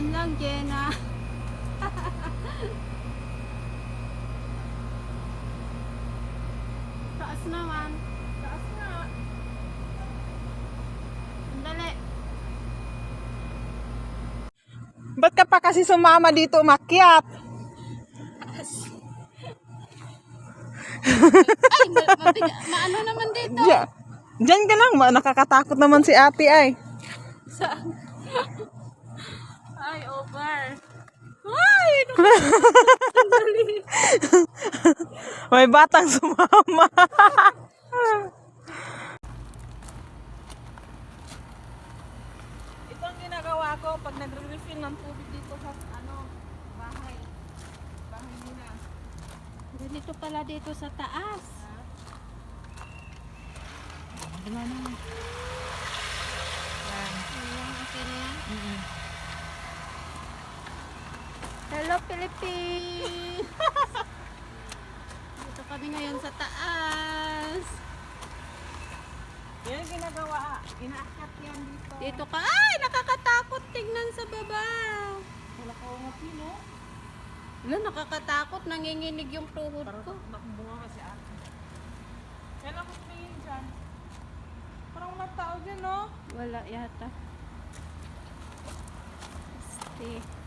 Jenna. Taas naman. Taas nga. Sandali. Ba't ka pa kasi sumama dito umakyat? Ay, ma- maano naman dito? Diyan. Diyan ka lang. Nakakatakot naman si ate ay. Saan? Ay, over. Ay, May batang sumama. Ito ang ginagawa ko pag nagre-refill ng tubig dito sa ano, bahay. Bahay nila. Ganito pala dito sa taas. Wala na. Yan. Ayan, okay na yan. Hello, Philippines! dito kami ngayon sa taas. Yan ginagawa. Inaakyat yan dito. Dito ka. Ay, nakakatakot tingnan sa baba. Wala ka mga pino. Wala, nakakatakot. Nanginginig yung tuhod Parang ko. nakabunga kasi ate. Yan ako tingin dyan. Parang mga tao dyan, no? Wala yata. Este.